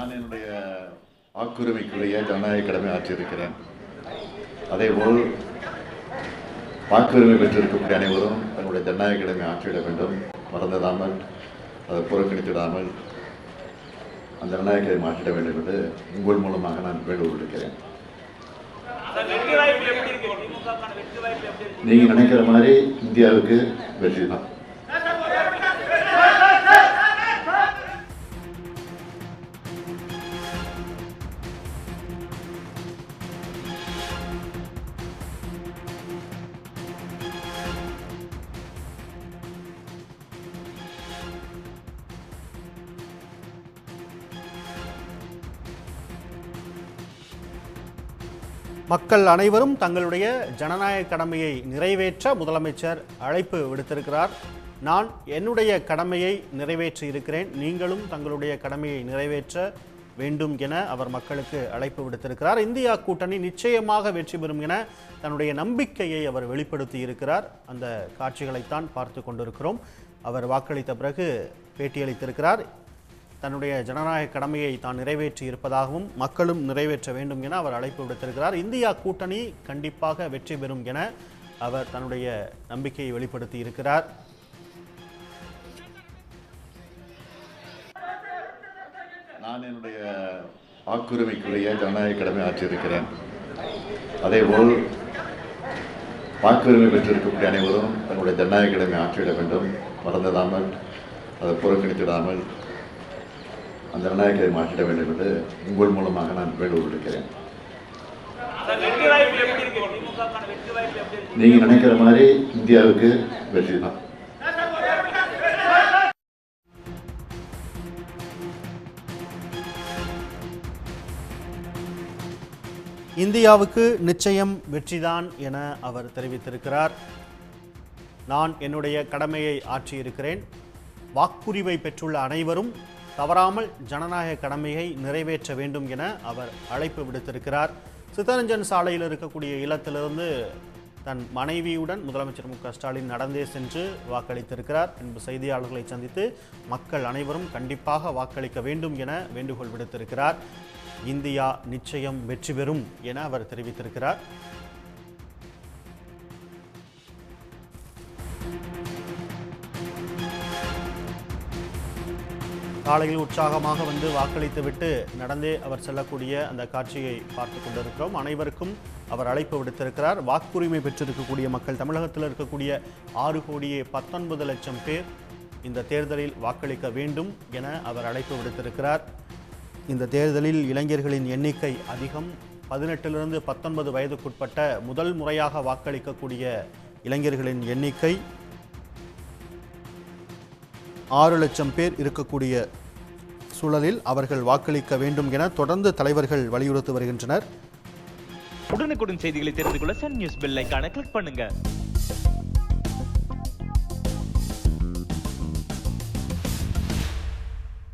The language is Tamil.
நான் என்னுடைய வாக்குரிமைக்குரிய ஜனநாயக கடமை ஆற்றியிருக்கிறேன். அதேபோல் வாக்குரிமை பெற்றிருக்கக்கூடிய அனைவரும் தங்களுடைய ஜனநாயக கடமை ஆற்றிட வேண்டும். மறந்துடாமல் அதை புறக்கணித்திடாமல் அந்த ஜனநாயக கடமை ஆற்றிட வேண்டும் என்று உங்கள் மூலமாக நான் வேண்டுகோள் இருக்கிறேன் நீங்கள் நினைக்கிற மாதிரி இந்தியாவுக்கு வெற்றி தான் மக்கள் அனைவரும் தங்களுடைய ஜனநாயக கடமையை நிறைவேற்ற முதலமைச்சர் அழைப்பு விடுத்திருக்கிறார். நான் என்னுடைய கடமையை நிறைவேற்றி இருக்கிறேன். நீங்களும் தங்களுடைய கடமையை நிறைவேற்ற வேண்டும் என அவர் மக்களுக்கு அழைப்பு விடுத்திருக்கிறார். இந்தியா கூட்டணி நிச்சயமாக வெற்றி பெறும் என தன்னுடைய நம்பிக்கையை அவர் வெளிப்படுத்தி இருக்கிறார். அந்த காட்சிகளைத்தான் பார்த்து கொண்டிருக்கிறோம். அவர் வாக்களித்த பிறகு பேட்டியளித்திருக்கிறார். தன்னுடைய ஜனநாயக கடமையை தான் நிறைவேற்றி இருப்பதாகவும் மக்களும் நிறைவேற்ற வேண்டும் என அவர் அழைப்பு விடுத்திருக்கிறார். இந்தியா கூட்டணி கண்டிப்பாக வெற்றி பெறும் என அவர் தன்னுடைய நம்பிக்கையை வெளிப்படுத்தி இருக்கிறார். நான் என்னுடைய வாக்குரிமைக்குரிய ஜனநாயக கடமை ஆற்றியிருக்கிறேன். அதேபோல் வாக்குரிமை பெற்றிருக்கக்கூடிய அனைவரும் தங்களுடைய ஜனநாயக கடமை ஆற்றிவிட வேண்டும். மறந்துடாமல் அதை புறக்கணித்திடாமல் அந்த விநாயகரை மாற்றிட வேண்டும் என்று உங்கள் மூலமாக நான் வேண்டுகோள் விடுக்கிறேன் நீங்க நினைக்கிற மாதிரி இந்தியாவுக்கு வெற்றி தான். இந்தியாவுக்கு நிச்சயம் வெற்றிதான் என அவர் தெரிவித்திருக்கிறார். நான் என்னுடைய கடமையை ஆற்றியிருக்கிறேன். வாக்குரிமை பெற்றுள்ள அனைவரும் தவறாமல் ஜனநாயக கடமையை நிறைவேற்ற வேண்டும் என அவர் அழைப்பு விடுத்திருக்கிறார். சித்தரஞ்சன் சாலையில் இருக்கக்கூடிய இல்லத்திலிருந்து தன் மனைவியுடன் முதலமைச்சர் மு ஸ்டாலின் நடந்தே சென்று வாக்களித்திருக்கிறார். பின்பு செய்தியாளர்களை சந்தித்து மக்கள் அனைவரும் கண்டிப்பாக வாக்களிக்க வேண்டும் என வேண்டுகோள் விடுத்திருக்கிறார். இந்தியா நிச்சயம் வெற்றி பெறும் என அவர் தெரிவித்திருக்கிறார். காலையில் உற்சாகமாக வந்து வாக்களித்துவிட்டு நடந்தே அவர் செல்லக்கூடிய அந்த காட்சியை பார்த்து கொண்டிருக்கிறோம். அனைவருக்கும் அவர் அழைப்பு விடுத்திருக்கிறார். வாக்குரிமை பெற்றிருக்கக்கூடிய மக்கள் தமிழகத்தில் இருக்கக்கூடிய ஆறு கோடியே பத்தொன்பது லட்சம் பேர் இந்த தேர்தலில் வாக்களிக்க வேண்டும் என அவர் அழைப்பு விடுத்திருக்கிறார். இந்த தேர்தலில் இளைஞர்களின் எண்ணிக்கை அதிகம். பதினெட்டிலிருந்து பத்தொன்பது வயதுக்குட்பட்ட முதல் முறையாக வாக்களிக்கக்கூடிய இளைஞர்களின் எண்ணிக்கை ஆறு லட்சம் பேர் இருக்கக்கூடிய சூழலில் அவர்கள் வாக்களிக்க வேண்டும் என தொடர்ந்து தலைவர்கள் வலியுறுத்தி வருகின்றனர். உடனுக்குடன் செய்திகளை தெரிந்து கொள்ள சன் நியூஸ் பெல் ஐக்கான கிளிக் பண்ணுங்க.